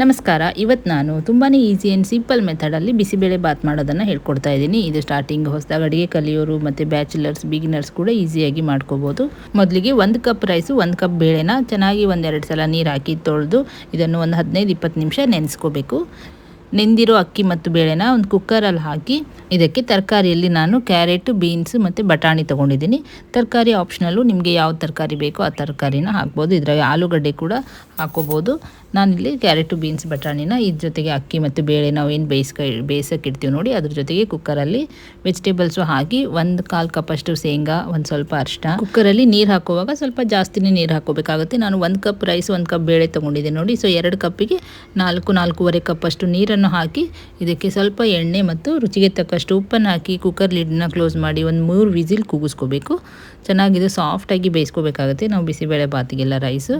ನಮಸ್ಕಾರ. ಇವತ್ತು ನಾನು ತುಂಬಾ ಈಸಿ ಆ್ಯಂಡ್ ಸಿಂಪಲ್ ಮೆಥಡಲ್ಲಿ ಬಿಸಿಬೇಳೆ ಬಾತ್ ಮಾಡೋದನ್ನು ಹೇಳ್ಕೊಡ್ತಾ ಇದ್ದೀನಿ. ಇದು ಸ್ಟಾರ್ಟಿಂಗ್ ಹೊಸದಾಗಿ ಅಡುಗೆ ಕಲಿಯೋರು ಮತ್ತು ಬ್ಯಾಚುಲರ್ಸ್ ಬಿಗಿನರ್ಸ್ ಕೂಡ ಈಸಿಯಾಗಿ ಮಾಡ್ಕೋಬೋದು. ಮೊದಲಿಗೆ ಒಂದು ಕಪ್ ರೈಸು ಒಂದು ಕಪ್ ಬೇಳೆನ ಚೆನ್ನಾಗಿ ಒಂದೆರಡು ಸಲ ನೀರು ಹಾಕಿ ತೊಳೆದು ಇದನ್ನು ಒಂದು ಹದಿನೈದು ಇಪ್ಪತ್ತು ನಿಮಿಷ ನೆನೆಸ್ಕೋಬೇಕು. ನೆಂದಿರೋ ಅಕ್ಕಿ ಮತ್ತು ಬೇಳೆನ ಒಂದು ಕುಕ್ಕರಲ್ಲಿ ಹಾಕಿ ಇದಕ್ಕೆ ತರಕಾರಿಯಲ್ಲಿ ನಾನು ಕ್ಯಾರೆಟು, ಬೀನ್ಸ್ ಮತ್ತು ಬಟಾಣಿ ತೊಗೊಂಡಿದ್ದೀನಿ. ತರಕಾರಿ ಆಪ್ಷನಲ್ಲು ನಿಮಗೆ ಯಾವ ತರಕಾರಿ ಬೇಕೋ ಆ ತರಕಾರಿನ ಹಾಕ್ಬೋದು. ಇದರ ಆಲೂಗಡ್ಡೆ ಕೂಡ ಹಾಕೋಬೋದು. ನಾನಿಲ್ಲಿ ಕ್ಯಾರೆಟು, ಬೀನ್ಸ್, ಬಟಾಣಿನ ಇದ್ರ ಜೊತೆಗೆ ಅಕ್ಕಿ ಮತ್ತು ಬೇಳೆ ನಾವು ಏನು ಬೇಯಿಸ್ಕ ಬೇಯಿಸೋಕ್ಕಿಡ್ತೀವಿ ನೋಡಿ, ಅದ್ರ ಜೊತೆಗೆ ಕುಕ್ಕರಲ್ಲಿ ವೆಜಿಟೇಬಲ್ಸು ಹಾಕಿ ಒಂದು ಕಾಲು ಕಪ್ಪಷ್ಟು ಶೇಂಗಾ, ಒಂದು ಸ್ವಲ್ಪ ಅರಿಶಿನ ಕುಕ್ಕರಲ್ಲಿ ನೀರು ಹಾಕುವಾಗ ಸ್ವಲ್ಪ ಜಾಸ್ತಿನೇ ನೀರು ಹಾಕೋಬೇಕಾಗುತ್ತೆ ನಾನು ಒಂದು ಕಪ್ ರೈಸ್ ಒಂದು ಕಪ್ ಬೇಳೆ ತೊಗೊಂಡಿದ್ದೀನಿ ನೋಡಿ. ಸೊ ಎರಡು ಕಪ್ಪಿಗೆ ನಾಲ್ಕು, ನಾಲ್ಕೂವರೆ ಕಪ್ಪಷ್ಟು ನೀರನ್ನು ಹಾಕಿ ಇದಕ್ಕೆ ಸ್ವಲ್ಪ ಎಣ್ಣೆ ಮತ್ತು ರುಚಿಗೆ ತಕ್ಕಷ್ಟು ಉಪ್ಪನ್ನು ಹಾಕಿ ಕುಕ್ಕರ್ ಲಿಡ್ನ ಕ್ಲೋಸ್ ಮಾಡಿ ಒಂದು ಮೂರು ವಿಸಿಲ್ ಕೂಗಿಸ್ಕೋಬೇಕು. ಚೆನ್ನಾಗಿದೆ ಸಾಫ್ಟಾಗಿ ಬೇಯಿಸ್ಕೋಬೇಕಾಗುತ್ತೆ. ನಾವು ಬಿಸಿಬೇಳೆ ಬಾತಿಗೆಲ್ಲ ರೈಸು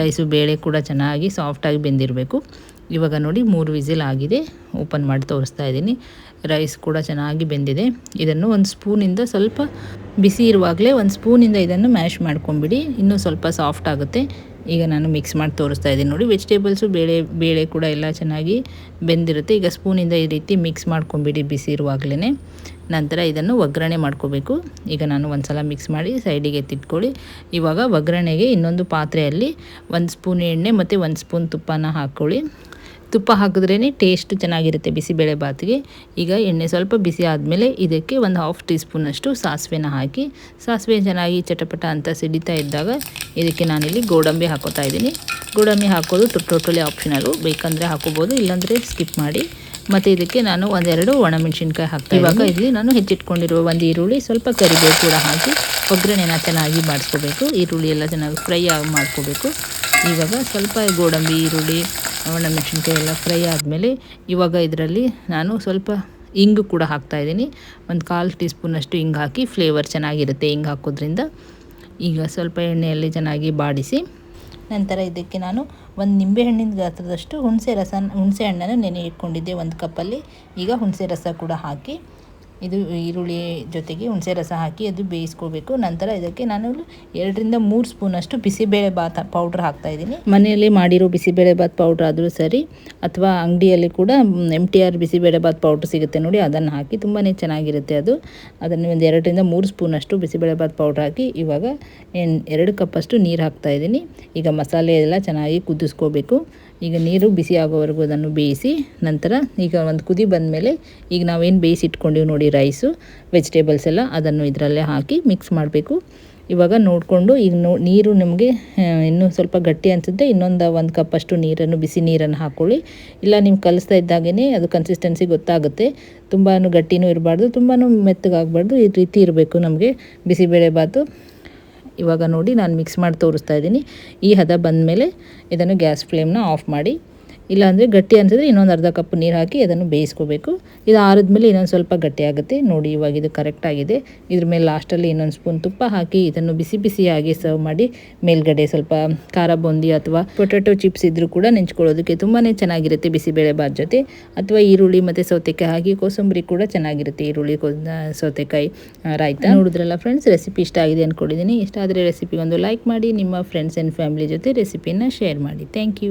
ರೈಸು ಬೇಳೆ ಕೂಡ ಚೆನ್ನಾಗಿ ಸಾಫ್ಟಾಗಿ ಬೆಂದಿರಬೇಕು. ಇವಾಗ ನೋಡಿ ಮೂರು ವಿಸಿಲ್ ಆಗಿದೆ. ಓಪನ್ ಮಾಡಿ ತೋರಿಸ್ತಾ ಇದ್ದೀನಿ. ರೈಸ್ ಕೂಡ ಚೆನ್ನಾಗಿ ಬೆಂದಿದೆ. ಇದನ್ನು ಒಂದು ಸ್ಪೂನಿಂದ ಸ್ವಲ್ಪ ಬಿಸಿ ಇರುವಾಗಲೇ ಒಂದು ಸ್ಪೂನಿಂದ ಇದನ್ನು ಮ್ಯಾಶ್ ಮಾಡ್ಕೊಂಬಿಡಿ. ಇನ್ನೂ ಸ್ವಲ್ಪ ಸಾಫ್ಟ್ ಆಗುತ್ತೆ. ಈಗ ನಾನು ಮಿಕ್ಸ್ ಮಾಡಿ ತೋರಿಸ್ತಾ ಇದ್ದೀನಿ ನೋಡಿ. ವೆಜಿಟೇಬಲ್ಸು ಬೇಳೆ ಬೇಳೆ ಕೂಡ ಎಲ್ಲ ಚೆನ್ನಾಗಿ ಬೆಂದಿರುತ್ತೆ. ಈಗ ಸ್ಪೂನಿಂದ ಈ ರೀತಿ ಮಿಕ್ಸ್ ಮಾಡ್ಕೊಂಬಿಡಿ ಬಿಸಿ ಇರುವಾಗಲೇ ನಂತರ ಇದನ್ನು ಒಗ್ಗರಣೆ ಮಾಡ್ಕೋಬೇಕು. ಈಗ ನಾನು ಒಂದು ಸಲ ಮಿಕ್ಸ್ ಮಾಡಿ ಸೈಡಿಗೆ ಎತ್ತಿಟ್ಕೊಳ್ಳಿ. ಇವಾಗ ಒಗ್ಗರಣೆಗೆ ಇನ್ನೊಂದು ಪಾತ್ರೆಯಲ್ಲಿ ಒಂದು ಸ್ಪೂನ್ ಎಣ್ಣೆ ಮತ್ತು ಒಂದು ಸ್ಪೂನ್ ತುಪ್ಪನ ಹಾಕ್ಕೊಳ್ಳಿ. ತುಪ್ಪ ಹಾಕಿದ್ರೇ ಟೇಸ್ಟ್ ಚೆನ್ನಾಗಿರುತ್ತೆ ಬಿಸಿಬೇಳೆ ಬಾತಿಗೆ. ಈಗ ಎಣ್ಣೆ ಸ್ವಲ್ಪ ಬಿಸಿ ಆದಮೇಲೆ ಇದಕ್ಕೆ ಒಂದು ಹಾಫ್ ಟೀ ಸ್ಪೂನಷ್ಟು ಸಾಸಿವೆನ ಹಾಕಿ ಸಾಸಿವೆ ಚೆನ್ನಾಗಿ ಚಟಪಟ ಅಂತ ಸಿಡಿತಾ ಇದ್ದಾಗ ಇದಕ್ಕೆ ನಾನಿಲ್ಲಿ ಗೋಡಂಬಿ ಹಾಕೋತಾ ಇದ್ದೀನಿ. ಗೋಡಂಬಿ ಹಾಕೋದು ಟೋಟಲಿ ಆಪ್ಷನಲ್ಲು ಬೇಕಂದರೆ ಹಾಕೋಬೋದು ಇಲ್ಲಾಂದರೆ ಸ್ಕಿಪ್ ಮಾಡಿ. ಮತ್ತು ಇದಕ್ಕೆ ನಾನು ಒಂದೆರಡು ಒಣಮೆಣಸಿನ್ಕಾಯಿ ಹಾಕ್ತೀನಿ ಇವಾಗ ಇಲ್ಲಿ ನಾನು ಹೆಚ್ಚಿಟ್ಕೊಂಡಿರುವ ಒಂದು ಈರುಳ್ಳಿ ಸ್ವಲ್ಪ ಕರಿಬೇವು ಕೂಡ ಹಾಕಿ ಒಗ್ಗರಣೆನ ಚೆನ್ನಾಗಿ ಮಾಡಿಸ್ಕೋಬೇಕು. ಈರುಳ್ಳಿ ಎಲ್ಲ ಚೆನ್ನಾಗಿ ಫ್ರೈ ಆಗಿ ಮಾಡ್ಕೋಬೇಕು. ಇವಾಗ ಸ್ವಲ್ಪ ಗೋಡಂಬಿ ಈರುಳ್ಳಿ ಒಣಮೆಣಸಿನ್ಕಾಯಿ ಎಲ್ಲ ಫ್ರೈ ಆದಮೇಲೆ ಇವಾಗ ಇದರಲ್ಲಿ ನಾನು ಸ್ವಲ್ಪ ಇಂಗು ಕೂಡ ಹಾಕ್ತಾಯಿದ್ದೀನಿ ಒಂದು ಕಾಲು ಟೀ ಸ್ಪೂನಷ್ಟು ಹಿಂಗೆ ಹಾಕಿ ಫ್ಲೇವರ್ ಚೆನ್ನಾಗಿರುತ್ತೆ ಹಿಂಗೆ ಹಾಕೋದ್ರಿಂದ. ಈಗ ಸ್ವಲ್ಪ ಎಣ್ಣೆಯಲ್ಲಿ ಚೆನ್ನಾಗಿ ಬಾಡಿಸಿ ನಂತರ ಇದಕ್ಕೆ ನಾನು ಒಂದು ನಿಂಬೆಹಣ್ಣಿನ ಗಾತ್ರದಷ್ಟು ಹುಣಸೆ ರಸ ಹುಣಸೆ ಹಣ್ಣನ್ನು ನೆನೆ ಇಟ್ಕೊಂಡಿದ್ದೆ ಒಂದು ಕಪ್ಪಲ್ಲಿ. ಈಗ ಹುಣಸೆ ರಸ ಕೂಡ ಹಾಕಿ ಇದು ಈರುಳ್ಳಿ ಜೊತೆಗೆ ಹುಣಸೆ ರಸ ಹಾಕಿ ಅದು ಬೇಯಿಸ್ಕೋಬೇಕು ನಂತರ ಇದಕ್ಕೆ ನಾನು ಎರಡರಿಂದ ಮೂರು ಸ್ಪೂನಷ್ಟು ಬಿಸಿಬೇಳೆ ಬಾತ್ ಪೌಡ್ರ್ ಹಾಕ್ತಾಯಿದ್ದೀನಿ ಮನೆಯಲ್ಲಿ ಮಾಡಿರೋ ಬಿಸಿಬೇಳೆ ಬಾತ್ ಪೌಡ್ರ್ ಆದರೂ ಸರಿ, ಅಥವಾ ಅಂಗಡಿಯಲ್ಲಿ ಕೂಡ M T R bisi bele bath powder ಸಿಗುತ್ತೆ ನೋಡಿ, ಅದನ್ನು ಹಾಕಿ ತುಂಬಾ ಚೆನ್ನಾಗಿರುತ್ತೆ ಅದು. ಅದನ್ನು ಒಂದು ಎರಡರಿಂದ ಮೂರು ಸ್ಪೂನಷ್ಟು ಬಿಸಿಬೇಳೆ ಬಾತ್ ಪೌಡ್ರ್ ಹಾಕಿ ಇವಾಗ ಎರಡು ಕಪ್ಪಷ್ಟು ನೀರು ಹಾಕ್ತಾಯಿದ್ದೀನಿ ಈಗ ಮಸಾಲೆ ಎಲ್ಲ ಚೆನ್ನಾಗಿ ಕುದಿಸ್ಕೋಬೇಕು. ಈಗ ನೀರು ಬಿಸಿ ಆಗೋವರೆಗೂ ಅದನ್ನು ಬೇಯಿಸಿ, ನಂತರ ಈಗ ಒಂದು ಕುದಿ ಬಂದಮೇಲೆ ಈಗ ನಾವೇನು ಬೇಯಿಸಿ ಇಟ್ಕೊಂಡಿವಿ ನೋಡಿ ರೈಸು ವೆಜಿಟೇಬಲ್ಸ್ ಎಲ್ಲ ಅದನ್ನು ಇದರಲ್ಲೇ ಹಾಕಿ ಮಿಕ್ಸ್ ಮಾಡಬೇಕು. ಇವಾಗ ನೋಡಿಕೊಂಡು ಈಗ ನೋ, ನೀರು ನಿಮಗೆ ಇನ್ನೂ ಸ್ವಲ್ಪ ಗಟ್ಟಿ ಅನಿಸುತ್ತೆ, ಇನ್ನೊಂದು ಒಂದು ಕಪ್ಪಷ್ಟು ನೀರನ್ನು, ಬಿಸಿ ನೀರನ್ನು ಹಾಕ್ಕೊಳ್ಳಿ ಇಲ್ಲ ನೀವು ಕಲಿಸ್ತಾ ಇದ್ದಾಗೇ ಅದು ಕನ್ಸಿಸ್ಟೆನ್ಸಿ ಗೊತ್ತಾಗುತ್ತೆ. ತುಂಬಾ ಗಟ್ಟಿನೂ ಇರಬಾರ್ದು ತುಂಬಾ ಮೆತ್ತಗಾಗಬಾರ್ದು, ಈ ರೀತಿ ಇರಬೇಕು ನಮಗೆ ಬಿಸಿಬೇಳೆ ಬಾತು. ಇವಾಗ ನೋಡಿ ನಾನು ಮಿಕ್ಸ್ ಮಾಡಿ ತೋರಿಸ್ತಾ ಇದ್ದೀನಿ. ಈ ಹದ ಬಂದಮೇಲೆ ಇದನ್ನು ಗ್ಯಾಸ್ ಫ್ಲೇಮ್ನ ಆಫ್ ಮಾಡಿ. ಇಲ್ಲಾಂದರೆ ಗಟ್ಟಿ ಅನಿಸಿದ್ರೆ ಇನ್ನೊಂದು ಅರ್ಧ ಕಪ್ ನೀರು ಹಾಕಿ ಅದನ್ನು ಬೇಯಿಸ್ಕೋಬೇಕು. ಇದು ಆರಿದ್ಮೇಲೆ ಇನ್ನೊಂದು ಸ್ವಲ್ಪ ಗಟ್ಟಿ ಆಗುತ್ತೆ. ನೋಡಿ, ಇವಾಗ ಇದು ಕರೆಕ್ಟಾಗಿದೆ ಇದ್ರ ಮೇಲೆ ಲಾಸ್ಟಲ್ಲಿ ಇನ್ನೊಂದು ಸ್ಪೂನ್ ತುಪ್ಪ ಹಾಕಿ ಇದನ್ನು ಬಿಸಿ ಬಿಸಿಯಾಗಿ ಸರ್ವ್ ಮಾಡಿ, ಮೇಲ್ಗಡೆ ಸ್ವಲ್ಪ ಖಾರ ಬೂಂದಿ ಅಥವಾ ಪೊಟ್ಯಾಟೊ ಚಿಪ್ಸ್ ಇದ್ದರೂ ಕೂಡ ನೆಂಚ್ಕೊಳ್ಳೋದಕ್ಕೆ ತುಂಬಾ ಚೆನ್ನಾಗಿರುತ್ತೆ ಬಿಸಿಬೇಳೆ ಬಾತ್ ಜೊತೆ. ಅಥವಾ ಈರುಳ್ಳಿ ಮತ್ತು ಸೌತೆಕಾಯಿ ಹಾಕಿ ಕೋಸಂಬರಿ ಕೂಡ ಚೆನ್ನಾಗಿರುತ್ತೆ ಈರುಳ್ಳಿ ಸೌತೆಕಾಯಿ ರಾಯ್ತ. ನೋಡಿದ್ರಲ್ಲ ಫ್ರೆಂಡ್ಸ್ ರೆಸಿಪಿ ಇಷ್ಟ ಆಗಿದೆ ಅಂದ್ಕೊಂಡಿದ್ದೀನಿ ಇಷ್ಟ ಆದರೆ ರೆಸಿಪಿಗೊಂದು ಲೈಕ್ ಮಾಡಿ, ನಿಮ್ಮ ಫ್ರೆಂಡ್ಸ್ ಆ್ಯಂಡ್ ಫ್ಯಾಮಿಲಿ ಜೊತೆ ರೆಸಿಪಿನ ಶೇರ್ ಮಾಡಿ. Thank you